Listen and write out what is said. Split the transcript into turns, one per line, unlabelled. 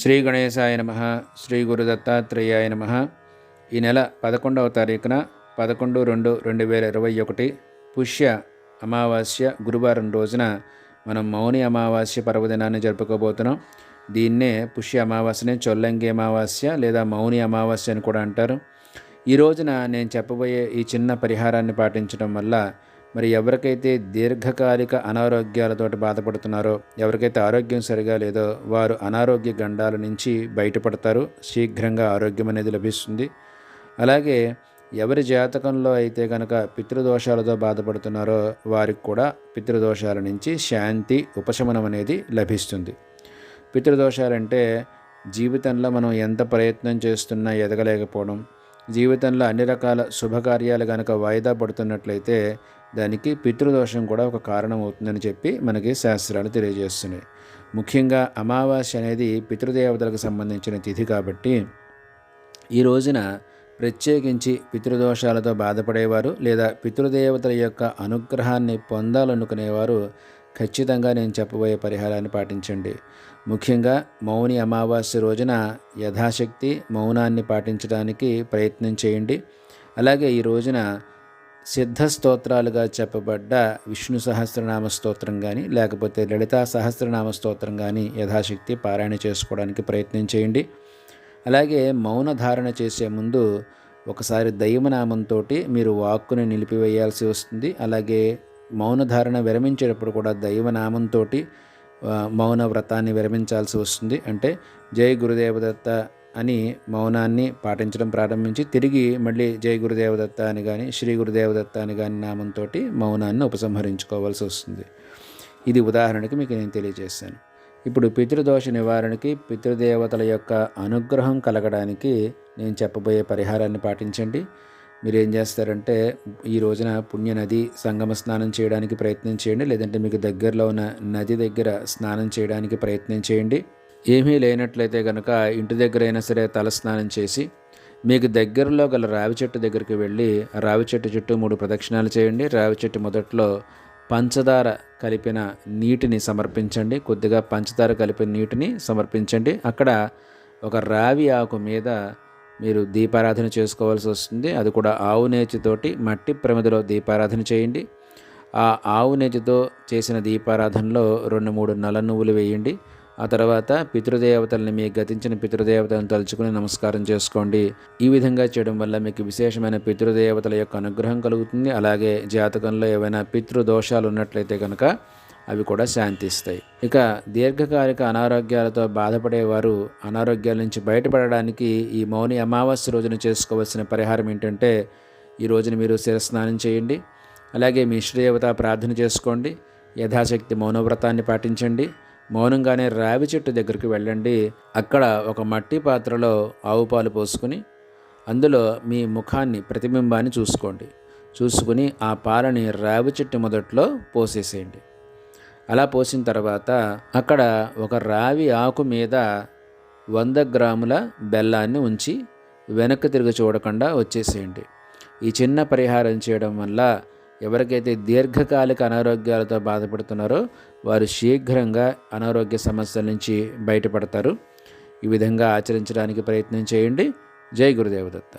శ్రీ గణేశాయ నమ శ్రీ గురు దత్తాత్రేయాయ నమ. ఈ నెల పదకొండవ తారీఖున పదకొండు రెండు రెండు వేల ఇరవై ఒకటి పుష్య అమావాస్య గురువారం రోజున మనం మౌని అమావాస్య పర్వదినాన్ని జరుపుకోబోతున్నాం. దీన్నే పుష్య అమావాస్యని చొల్లంగి అమావాస్య లేదా మౌని అమావాస్య అని కూడా అంటారు. ఈ రోజున నేను చెప్పబోయే ఈ చిన్న పరిహారాన్ని పాటించడం వల్ల మరి ఎవరికైతే దీర్ఘకాలిక అనారోగ్యాలతోటి బాధపడుతున్నారో ఎవరికైతే ఆరోగ్యం సరిగా లేదో వారు అనారోగ్య గండాల నుంచి బయటపడతారు. శీఘ్రంగా ఆరోగ్యం అనేది లభిస్తుంది. అలాగే ఎవరి జాతకంలో అయితే కనుక పితృదోషాలతో బాధపడుతున్నారో వారికి కూడా పితృదోషాల నుంచి శాంతి ఉపశమనం అనేది లభిస్తుంది. పితృదోషాలంటే జీవితంలో మనం ఎంత ప్రయత్నం చేస్తున్నా ఎదగలేకపోవడం జీవితంలో అన్ని రకాల శుభకార్యాలు కనుక వాయిదా పడుతున్నట్లయితే దానికి పితృదోషం కూడా ఒక కారణం అవుతుందని చెప్పి మనకి శాస్త్రాలు తెలియజేస్తున్నాయి. ముఖ్యంగా అమావాస్య అనేది పితృదేవతలకు సంబంధించిన తిథి కాబట్టి ఈ రోజున ప్రత్యేకించి పితృదోషాలతో బాధపడేవారు లేదా పితృదేవతల యొక్క అనుగ్రహాన్ని పొందాలనుకునేవారు ఖచ్చితంగా నేను చెప్పబోయే పరిహారాన్ని పాటించండి. ముఖ్యంగా మౌని అమావాస్య రోజున యథాశక్తి మౌనాన్ని పాటించడానికి ప్రయత్నం చేయండి. అలాగే ఈ రోజున సిద్ధ స్తోత్రాలుగా చెప్పబడ్డ విష్ణు సహస్రనామ స్తోత్రం కానీ లేకపోతే లలితా సహస్రనామ స్తోత్రం కానీ యథాశక్తి పారాయణ చేసుకోవడానికి ప్రయత్నం చేయండి. అలాగే మౌన ధారణ చేసే ముందు ఒకసారి దైవనామంతో మీరు వాక్కుని నిలిపివేయాల్సి వస్తుంది. అలాగే మౌనధారణ విరమించేటప్పుడు కూడా దైవనామంతో మౌన వ్రతాన్ని విరమించాల్సి వస్తుంది. అంటే జై గురుదేవదత్త అని మౌనాన్ని పాటించడం ప్రారంభించి తిరిగి మళ్ళీ జై గురుదేవదత్త అని కానీ శ్రీ గురుదేవదత్త అని కానీ నామంతో మౌనాన్ని ఉపసంహరించుకోవాల్సి వస్తుంది. ఇది ఉదాహరణకి మీకు నేను తెలియజేశాను. ఇప్పుడు పితృదోష నివారణకి పితృదేవతల యొక్క అనుగ్రహం కలగడానికి నేను చెప్పబోయే పరిహారాన్ని పాటించండి. మీరు ఏం చేస్తారంటే ఈ రోజున పుణ్య నది సంగమ స్నానం చేయడానికి ప్రయత్నం చేయండి. లేదంటే మీకు దగ్గరలో ఉన్న నది దగ్గర స్నానం చేయడానికి ప్రయత్నం చేయండి. ఏమీ లేనట్లయితే కనుక ఇంటి దగ్గర అయినా సరే తల స్నానం చేసి మీకు దగ్గరలో గల రావి చెట్టు దగ్గరికి వెళ్ళి రావి చెట్టు చుట్టూ మూడు ప్రదక్షిణాలు చేయండి. రావి చెట్టు మొదట్లో పంచదార కలిపిన నీటిని సమర్పించండి. కొద్దిగా పంచదార కలిపిన నీటిని సమర్పించండి. అక్కడ ఒక రావి ఆకు మీద మీరు దీపారాధన చేసుకోవాల్సి వస్తుంది. అది కూడా ఆవు నేతితోటి మట్టి ప్రమిదలో దీపారాధన చేయండి. ఆ ఆవు నేతితో చేసిన దీపారాధనలో రెండు మూడు నల్ల నువ్వులు వేయండి. ఆ తర్వాత పితృదేవతల్ని మీ గతించిన పితృదేవతలను తలుచుకుని నమస్కారం చేసుకోండి. ఈ విధంగా చేయడం వల్ల మీకు విశేషమైన పితృదేవతల యొక్క అనుగ్రహం కలుగుతుంది. అలాగే జాతకంలో ఏవైనా పితృదోషాలు ఉన్నట్లయితే కనుక అవి కూడా శాంతిస్తాయి. ఇక దీర్ఘకాలిక అనారోగ్యాలతో బాధపడేవారు అనారోగ్యాల నుంచి బయటపడడానికి ఈ మౌని అమావాస్య రోజున చేసుకోవాల్సిన పరిహారం ఏంటంటే ఈ రోజున మీరు శిరస్నానం చేయండి. అలాగే మీ ఇష్టదేవత ప్రార్థన చేసుకోండి. యథాశక్తి మౌనవ్రతాన్ని పాటించండి. మౌనంగానే రావి చెట్టు దగ్గరికి వెళ్ళండి. అక్కడ ఒక మట్టి పాత్రలో ఆవు పాలు పోసుకుని అందులో మీ ముఖాన్ని ప్రతిబింబాన్ని చూసుకోండి. చూసుకుని ఆ పాలని రావి చెట్టు మొదట్లో పోసేసేయండి. అలా పోసిన తర్వాత అక్కడ ఒక రావి ఆకు మీద వంద గ్రాముల బెల్లాన్ని ఉంచి వెనక్కి తిరిగి చూడకుండా వచ్చేసేయండి. ఈ చిన్న పరిహారం చేయడం వల్ల ఎవరికైతే దీర్ఘకాలిక అనారోగ్యాలతో బాధపడుతున్నారో వారు శీఘ్రంగా అనారోగ్య సమస్యల నుంచి బయటపడతారు. ఈ విధంగా ఆచరించడానికి ప్రయత్నం చేయండి. జై గురుదేవదత్త.